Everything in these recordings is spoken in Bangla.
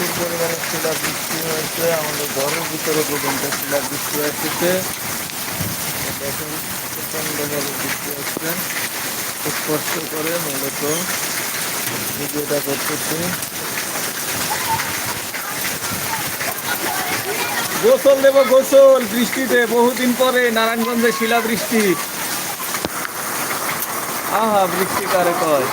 প্রচুর পরিমাণে শিলা বৃষ্টি হয়েছে, আমাদের ঘরের ভিতরে পর্যন্ত শিলা বৃষ্টি হচ্ছে দেখুন প্রচণ্ডভাবে বৃষ্টি হচ্ছে খুব কষ্ট করে মূলত ভিডিওটা করতেছি। গোসল দেব, গোসল বৃষ্টিতে বহুদিন পরে নারায়ণগঞ্জে শিলা বৃষ্টি। আহা বৃষ্টি কারে কয়।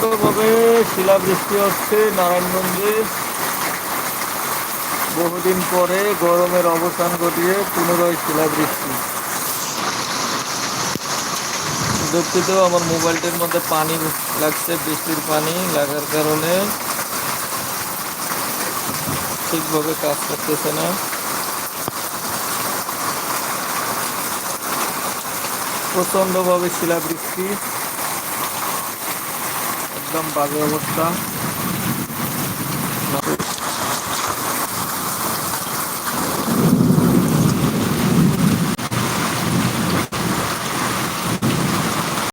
প্রচণ্ডভাবে শিলাবৃষ্টি হচ্ছে নারায়ণগঞ্জে। বহুদিন পরে গরমের অবসান ঘটিয়ে পুনরায় শিলাবৃষ্টি। দুঃখিত, আমার মোবাইলটির মধ্যে পানি লাগছে, বৃষ্টির পানি লাগার কারণে। ঠিকভাবে কাজ করতেছে না। প্রচণ্ডভাবে শিলাবৃষ্টি। একদম বাজে অবস্থা।